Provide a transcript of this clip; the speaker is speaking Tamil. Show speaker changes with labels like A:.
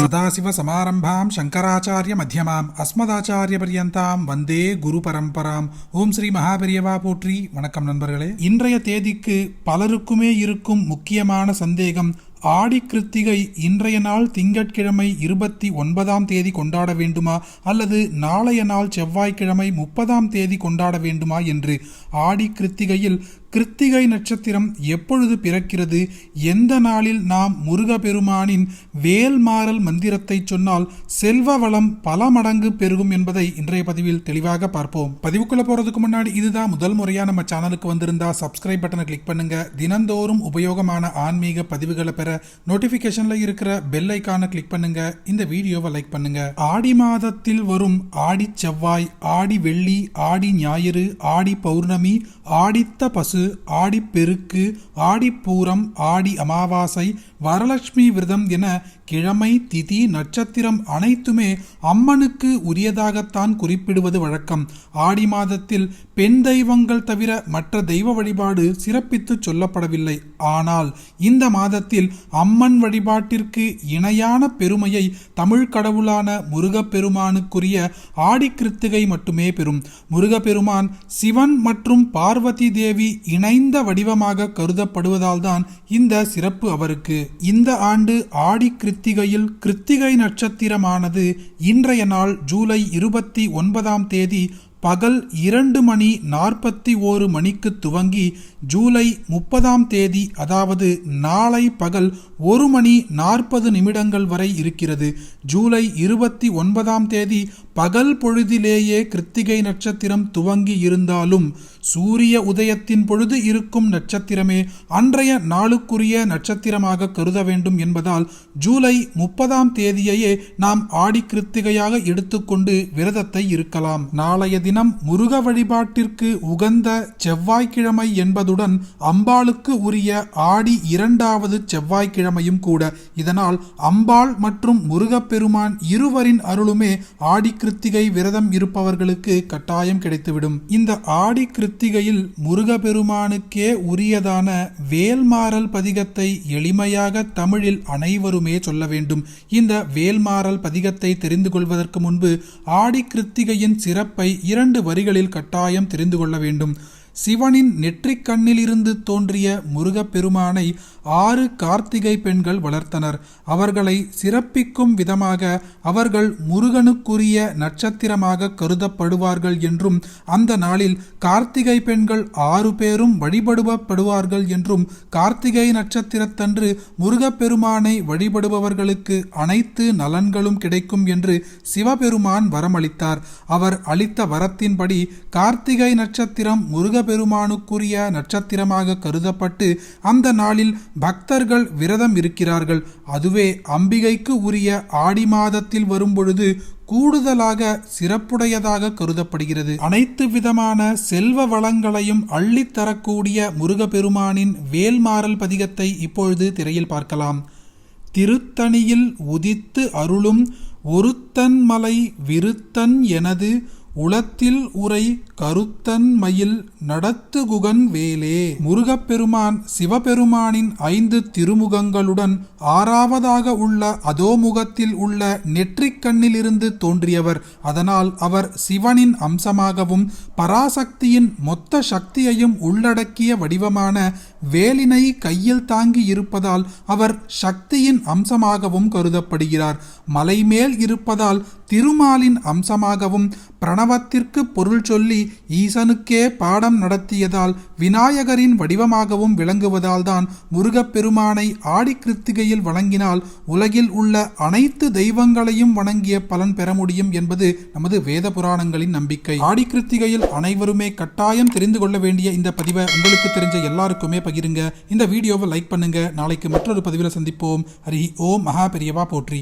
A: சதாசிவசமாரம்பாம் சங்கராச்சாரிய மத்தியமாம் அஸ்மதாச்சாரிய பரியந்தாம் வந்தே குரு பரம்பராம் ஓம் ஸ்ரீ மகாபெரியவா போற்றி வணக்கம் நண்பர்களே இன்றைய தேதிக்கு பலருக்குமே இருக்கும் முக்கியமான சந்தேகம் ஆடி கிருத்திகை இன்றைய நாள் திங்கட்கிழமை இருபத்தி ஒன்பதாம் தேதி கொண்டாட வேண்டுமா அல்லது நாளைய நாள் செவ்வாய்க்கிழமை முப்பதாம் தேதி கொண்டாட வேண்டுமா என்று ஆடி கிருத்திகையில் கிருத்திகை நட்சத்திரம் எப்பொழுது பிறக்கிறது? எந்த நாளில் நாம் முருகப்பெருமானின் வேல்மாறல் மந்திரத்தை சொன்னால் செல்வ வளம் பல மடங்கு பெருகும் என்பதை இன்றைய பதிவில் தெளிவாக பார்ப்போம். பதிவுக்குள்ள போறதுக்கு முன்னாடி இதுதான் முதல் முறையா நம்ம சேனலுக்கு வந்திருந்தா சப்ஸ்கிரைப் பட்டனை கிளிக் பண்ணுங்க. தினந்தோறும் உபயோகமான ஆன்மீக பதிவுகளை பெற நோட்டிபிகேஷன்ல இருக்கிற பெல் ஐக்கான கிளிக் பண்ணுங்க. இந்த வீடியோவை லைக் பண்ணுங்க. ஆடி மாதத்தில் வரும் ஆடி செவ்வாய் ஆடி வெள்ளி ஆடி ஞாயிறு ஆடி பௌர்ணமி ஆடித்த பசு ஆடிப்பெருக்கு ஆடிப்பூரம் ஆடி அமாவாசை வரலட்சுமி விரதம் என கிழமை திதி நட்சத்திரம் அனைத்துமே அம்மனுக்கு உரியதாகத்தான் குறிப்பிடுவது வழக்கம். ஆடி மாதத்தில் பெண் தெய்வங்கள் தவிர மற்ற தெய்வ வழிபாடு சிறப்பித்து சொல்லப்படவில்லை. ஆனால் இந்த மாதத்தில் அம்மன் வழிபாட்டிற்கு இணையான பெருமையை தமிழ் கடவுளான முருகப்பெருமானுக்குரிய ஆடி கிருத்திகை மட்டுமே பெறும். முருகப்பெருமான் சிவன் மற்றும் பார்வதி தேவி இணைந்த வடிவமாக கருதப்படுவதால்தான் இந்த சிறப்பு அவருக்கு. இந்த ஆண்டு ஆடி கிருத்திகையில் கிருத்திகை நட்சத்திரமானது இன்றைய நாள் ஜூலை இருபத்தி ஒன்பதாம் தேதி பகல் இரண்டு மணி நாற்பத்தி ஓரு மணிக்கு துவங்கி ஜூலை முப்பதாம் தேதி அதாவது நாளை பகல் ஒரு மணி நாற்பது நிமிடங்கள் வரை இருக்கிறது. ஜூலை இருபத்தி ஒன்பதாம் தேதி பகல் பொழுதிலேயே கிருத்திகை நட்சத்திரம் துவங்கி இருந்தாலும் சூரிய உதயத்தின் பொழுது இருக்கும் நட்சத்திரமே அன்றைய நாளுக்குரிய நட்சத்திரமாக கருத வேண்டும் என்பதால் ஜூலை முப்பதாம் தேதியையே நாம் ஆடி கிருத்திகையாக எடுத்துக்கொண்டு விரதத்தை இருக்கலாம். நாளைய தினம் முருக வழிபாட்டிற்கு உகந்த செவ்வாய்க்கிழமை என்பதுடன் அம்பாளுக்கு உரிய ஆடி இரண்டாவது செவ்வாய்க்கிழமையும் கூட. இதனால் அம்பாள் மற்றும் முருகப்பெருமான் இருவரின் அருளுமே ஆடி கிருத்திகை விரதம் இருப்பவர்களுக்கு கட்டாயம் கிடைத்துவிடும். இந்த ஆடி கிருத்திகையில் முருகப்பெருமானுக்கே உரியதான வேல்மாறல் பதிகத்தை எளிமையாக தமிழில் அனைவருமே சொல்ல வேண்டும். இந்த வேல்மாறல் பதிகத்தை தெரிந்து கொள்வதற்கு முன்பு ஆடி கிருத்திகையின் சிறப்பை இரண்டு வரிகளில் கட்டாயம் தெரிந்து கொள்ள வேண்டும். சிவனின் நெற்றிக் கண்ணிலிருந்து தோன்றிய முருகப்பெருமானை ஆறு கார்த்திகை பெண்கள் வளர்த்தனர். அவர்களை சிறப்பிக்கும் விதமாக அவர்கள் முருகனுக்குரிய நட்சத்திரமாக கருதப்படுவார்கள் என்றும் அந்த நாளில் கார்த்திகை பெண்கள் ஆறு பேரும் வழிபடுவப்படுவார்கள் என்றும் கார்த்திகை நட்சத்திரத்தன்று முருகப்பெருமானை வழிபடுபவர்களுக்கு அனைத்து நலன்களும் கிடைக்கும் என்று சிவபெருமான் வரமளித்தார். அவர் அளித்த வரத்தின்படி கார்த்திகை நட்சத்திரம் முருக பெருமானுக்குரிய நட்சத்திரமாக கருதப்பட்டு அந்த நாளில் பக்தர்கள் விரதம் இருக்கிறார்கள். அதுவே அம்பிகைக்கு உரிய ஆடி மாதத்தில் வரும்பொழுது கூடுதலாக சிறப்புடையதாக கருதப்படுகிறது. அனைத்து விதமான செல்வ வளங்களையும் அள்ளித்தரக்கூடிய முருகப்பெருமானின் வேல்மாறல் பதிகத்தை இப்பொழுது திரையில் பார்க்கலாம். திருத்தணியில் உதித்து அருளும் ஒருத்தன் மலை விருத்தன் எனது உளத்தில் உரை கருத்தன் மயில் நடத்துகுகன் வேலே. முருகப்பெருமான் சிவபெருமானின் ஐந்து திருமுகங்களுடன் ஆறாவதாக உள்ள அதோமுகத்தில் உள்ள நெற்றிக் கண்ணிலிருந்து தோன்றியவர். அதனால் அவர் சிவனின் அம்சமாகவும் பராசக்தியின் மொத்த சக்தியையும் உள்ளடக்கிய வடிவமான வேலினை கையில் தாங்கி இருப்பதால் அவர் சக்தியின் அம்சமாகவும் கருதப்படுகிறார். மலைமேல் இருப்பதால் திருமாலின் அம்சமாகவும் பிரணவத்திற்கு பொருள் சொல்லி ஈசனுக்கே பாடம் நடத்தியதால் விநாயகரின் வடிவமாகவும் விளங்குவதால் தான் முருகப்பெருமானை ஆடி கிருத்திகையில் வணங்கினால் உலகில் உள்ள அனைத்து தெய்வங்களையும் வணங்கிய பலன் பெற முடியும் என்பது நமது வேத புராணங்களின் நம்பிக்கை. ஆடி கிருத்திகையில் அனைவருமே கட்டாயம் தெரிந்து கொள்ள வேண்டிய இந்த பதிவை உங்களுக்கு தெரிஞ்ச எல்லாருக்குமே பகிருங்க. இந்த வீடியோவை லைக் பண்ணுங்க. நாளைக்கு மற்றொரு பதிவில் சந்திப்போம். ஹரி ஓம். மகா பெரியவா போற்றி.